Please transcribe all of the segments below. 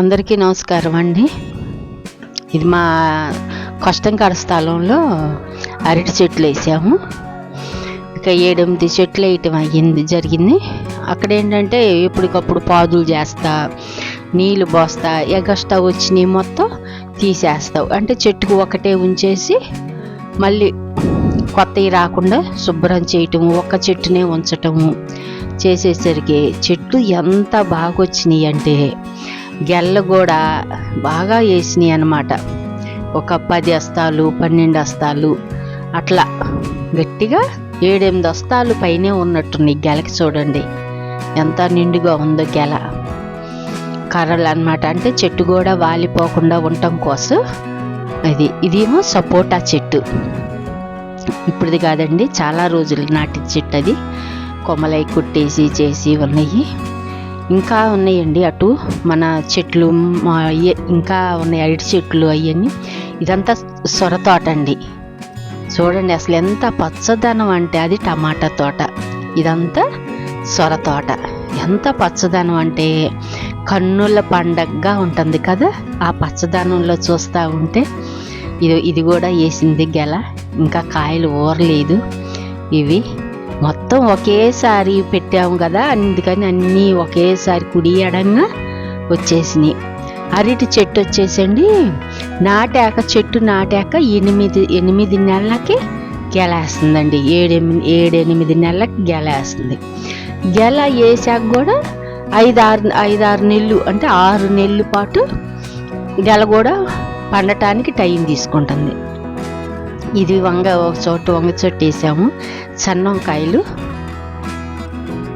అందరికీ నమస్కారం అండి. ఇది మా కష్టం కష్టంకాడ స్థలంలో అరటి చెట్లు వేసాము. ఇక ఏడెనిమిది చెట్లు వేయటం అయ్యింది జరిగింది. అక్కడ ఏంటంటే ఎప్పటికప్పుడు పాదులు చేస్తా నీళ్ళు పోస్తా ఎగస్టా వచ్చినవి మొత్తం తీసేస్తావు. అంటే చెట్టుకు ఒకటే ఉంచేసి మళ్ళీ కొత్తవి రాకుండా శుభ్రం చేయటము ఒక్క చెట్టునే ఉంచటము చేసేసరికి చెట్లు ఎంత బాగా వచ్చినాయి అంటే గెల్ల కూడా బాగా వేసినాయి అన్నమాట. ఒక పది అస్తాలు పన్నెండు అస్తాలు అట్లా గట్టిగా ఏడెనిమిది అస్తాలు పైనే ఉన్నట్టున్నాయి గెలకి చూడండి. ఎంత నిండుగా ఉందో గెల. కర్రలు అన్నమాట. అంటే చెట్టు కూడా వాలిపోకుండా ఉండటం కోసం అది. ఇదేమో సపోటా చెట్టు. ఇప్పుడుది కాదండి చాలా రోజులు నాటి చెట్టు అది. కొమ్మలై కుట్టేసి చేసి ఉన్నాయి. ఇంకా ఉన్నాయండి అటు మన చెట్లు మా ఇంకా ఉన్నాయి అరటి చెట్లు అవన్నీ ఇదంతా సొర తోట అండి. చూడండి అసలు ఎంత పచ్చదనం అంటే అది టమాటా తోట. ఇదంతా సొర తోట. ఎంత పచ్చదనం అంటే కన్నుల పండగగా ఉంటుంది కదా ఆ పచ్చదనంలో చూస్తూ ఉంటే ఇది ఇది కూడా వేసింది గెల. ఇంకా కాయలు ఊరలేదు ఇవి. మొత్తం ఒకేసారి పెట్టాము కదా అందుకని అన్నీ ఒకేసారి కుడి ఎడంగా వచ్చేసినాయి. అరటి చెట్టు వచ్చేసండి నాటాక చెట్టు నాటాక ఎనిమిది ఎనిమిది నెలలకి గెలేస్తుందండి. ఏడెనిమిది ఏడెనిమిది నెలలకి గెలేస్తుంది. గెల వేసాక కూడా ఐదారు ఐదారు నెలలు అంటే ఆరు నెలల పాటు గెల కూడా పండటానికి టైం తీసుకుంటుంది. ఇది వంగ ఒక చోట వంగ చెట్టు వేసాము సన్న వంకాయలు.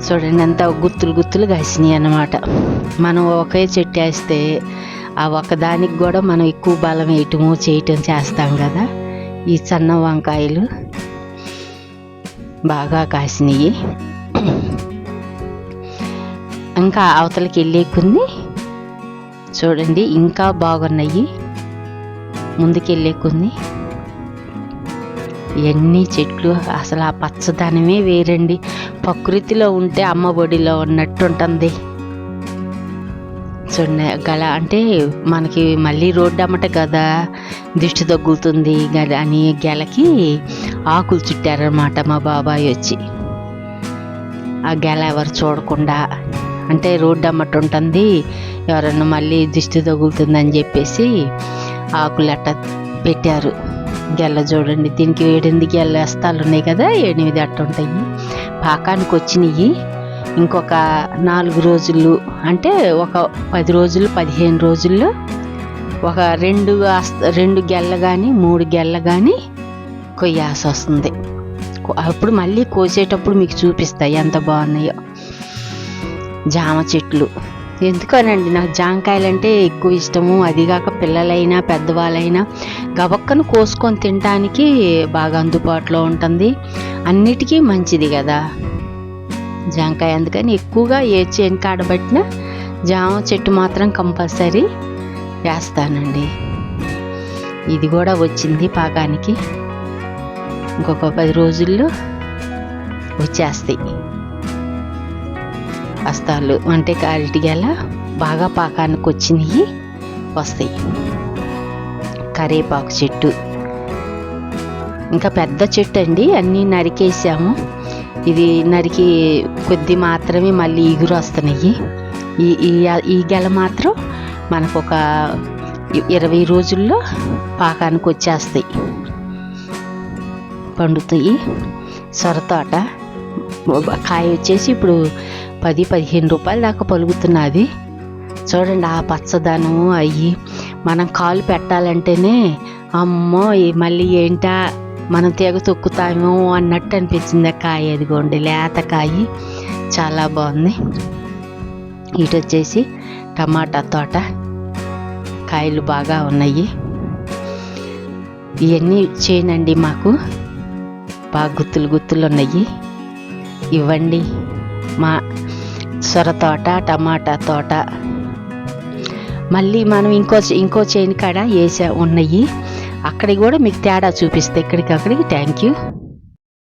చూడండి అంత గుత్తులు గుత్తులు కాసినాయి అన్నమాట. మనం ఒకే చెట్టు వేస్తే ఆ ఒకదానికి కూడా మనం ఎక్కువ బలం వేయటము చేయటం చేస్తాం కదా. ఈ సన్న వంకాయలు బాగా కాసినాయి. ఇంకా అవతలకి వెళ్ళే కొన్ని చూడండి ఇంకా బాగున్నాయి. ముందుకెళ్ళే కొన్ని. ఎన్ని చెట్లు అసలు ఆ పచ్చదనమే వేరండి. ప్రకృతిలో ఉంటే అమ్మ ఒడిలో ఉన్నట్టు ఉంటుంది చూడండి గల అంటే మనకి మళ్ళీ రోడ్డు అమ్మట కదా దిష్టి తగ్గుతుంది అని గెలకి ఆకులు చుట్టారనమాట మా బాబాయ్ వచ్చి. ఆ గెల ఎవరు చూడకుండా అంటే రోడ్డు అమ్మట ఉంటుంది ఎవరన్నా మళ్ళీ దిష్టి తగులుతుందని చెప్పేసి ఆకులు అట్ట పెట్టారు. గెల్ల చూడండి దీనికి ఏడెనిమిది గెల్ల వేస్తాలు ఉన్నాయి కదా ఎనిమిది అట్టుంటాయి పాకానికి వచ్చినాయి. ఇంకొక నాలుగు రోజులు అంటే ఒక పది రోజులు పదిహేను రోజుల్లో ఒక రెండు అస్త రెండు గెల్ల కానీ మూడు గెల్ల కానీ కొయ్యాల్సి వస్తుంది. అప్పుడు మళ్ళీ కోసేటప్పుడు మీకు చూపిస్తాయి ఎంత బాగున్నాయో. జామ చెట్లు. ఎందుకనండి నాకు జామకాయలు అంటే ఎక్కువ ఇష్టము. అదిగాక పిల్లలైనా పెద్దవాళ్ళైనా గవక్కను కోసుకొని తినడానికి బాగా అందుబాటులో ఉంటుంది. అన్నిటికీ మంచిది కదా. జామకాయ అందుకని ఎక్కువగా ఏ చేను కాడబట్టిన జామ చెట్టు మాత్రం కంపల్సరీ వేస్తానండి. ఇది కూడా వచ్చింది పాకానికి. ఇంకొక పది రోజుల్లో వచ్చేస్తాయి. హస్తాలు అంటే కారిటిగల బాగా పాకానికి వచ్చినవి వస్తాయి. కరేపాకు చెట్టు. ఇంకా పెద్ద చెట్టు అండి అన్నీ నరికేసాము. ఇది నరికి కొద్ది మాత్రమే మళ్ళీ ఈగురు వస్తున్నాయి. ఈ ఈ ఈ గెల మాత్రం మనకు ఒక ఇరవై రోజుల్లో పాకానికి వచ్చేస్తాయి. పండుతాయి. సొరతోట కాయ వచ్చేసి ఇప్పుడు పది పదిహేను రూపాయల దాకా పలుకుతున్నది. చూడండి ఆ పచ్చదనం అయ్యి మనం కాలు పెట్టాలంటేనే అమ్మో ఈ మళ్ళీ ఏంటా? మనం తెగ తొక్కుతామో అన్నట్టు అనిపించింది ఆ కాయ అదిగోండి లేత కాయ చాలా బాగుంది. ఇటు వచ్చేసి టమాటా తోట. కాయలు బాగా ఉన్నాయి. ఇవన్నీ చేయనండి మాకు. బాగా గుత్తులు గుత్తులు ఉన్నాయి. ఇవ్వండి. మా సొర తోట టమాటా తోట. మళ్ళీ మనం ఇంకో ఇంకో చైన్ కాడ వేసా ఉన్నాయి. అక్కడికి కూడా మీకు తేడా చూపిస్తే ఇక్కడికి అక్కడికి థ్యాంక్ యూ